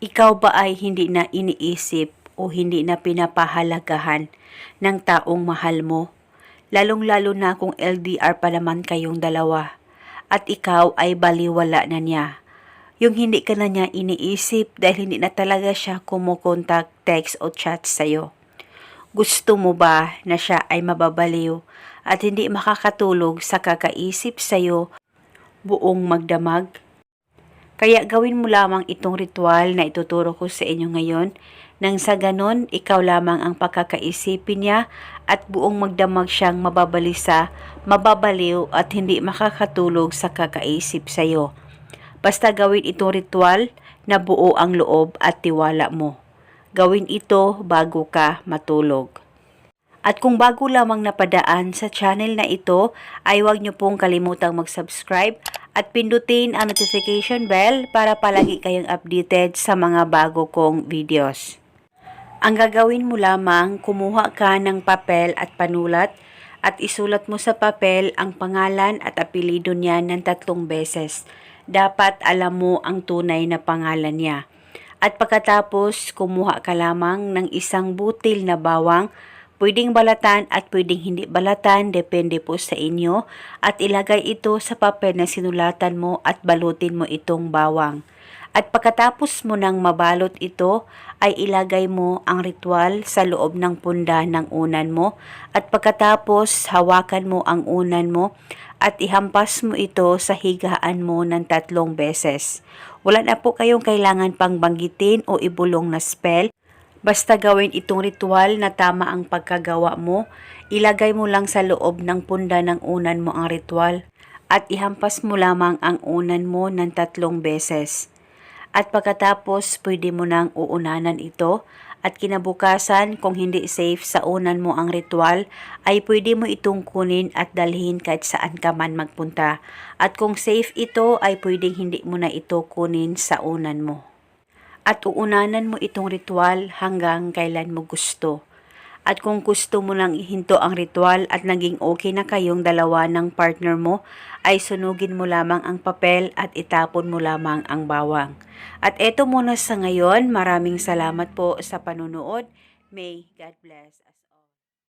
Ikaw ba ay hindi na iniisip o hindi na pinapahalagahan ng taong mahal mo? Lalong-lalo na kung LDR pa naman kayong dalawa at ikaw ay baliwala na niya. Yung hindi ka na niya iniisip dahil hindi na talaga siya kumukontak, text o chat sa'yo. Gusto mo ba na siya ay mababaliw at hindi makakatulog sa kakaisip sa'yo buong magdamag? Kaya gawin mo lamang itong ritual na ituturo ko sa inyo ngayon nang sa ganon ikaw lamang ang pagkakaisipin niya at buong magdamag siyang mababalisa, mababaliw at hindi makakatulog sa kakaisip sa iyo. Basta gawin itong ritual na buo ang loob at tiwala mo. Gawin ito bago ka matulog. At kung bago lamang napadaan sa channel na ito, ay huwag niyo pong kalimutang mag-subscribe at pindutin ang notification bell para palagi kayong updated sa mga bago kong videos. Ang gagawin mo lamang, kumuha ka ng papel at panulat at isulat mo sa papel ang pangalan at apelido niya ng tatlong beses. Dapat alam mo ang tunay na pangalan niya. At pagkatapos, kumuha ka lamang ng isang butil na bawang Pwedeng balatan at pwedeng hindi balatan, depende po sa inyo. At ilagay ito sa papel na sinulatan mo at balutin mo itong bawang. At pagkatapos mo nang mabalot ito, ay ilagay mo ang ritual sa loob ng punda ng unan mo. At pagkatapos, hawakan mo ang unan mo at ihampas mo ito sa higaan mo ng tatlong beses. Wala na po kayong kailangan pang banggitin o ibulong na spell. Basta gawin itong ritual na tama ang pagkagawa mo, ilagay mo lang sa loob ng punda ng unan mo ang ritual at ihampas mo lamang ang unan mo ng tatlong beses. At pagkatapos, pwede mo nang uunanan ito at kinabukasan kung hindi safe sa unan mo ang ritual, ay pwede mo itong kunin at dalhin kahit saan ka man magpunta. At kung safe ito, ay pwedeng hindi mo na ito kunin sa unan mo at uunanan mo itong ritual hanggang kailan mo gusto. At kung gusto mo lang ihinto ang ritual at naging okay na kayong dalawa ng partner mo, ay sunugin mo lamang ang papel at itapon mo lamang ang bawang. At eto muna sa ngayon, maraming salamat po sa panunood. May God bless.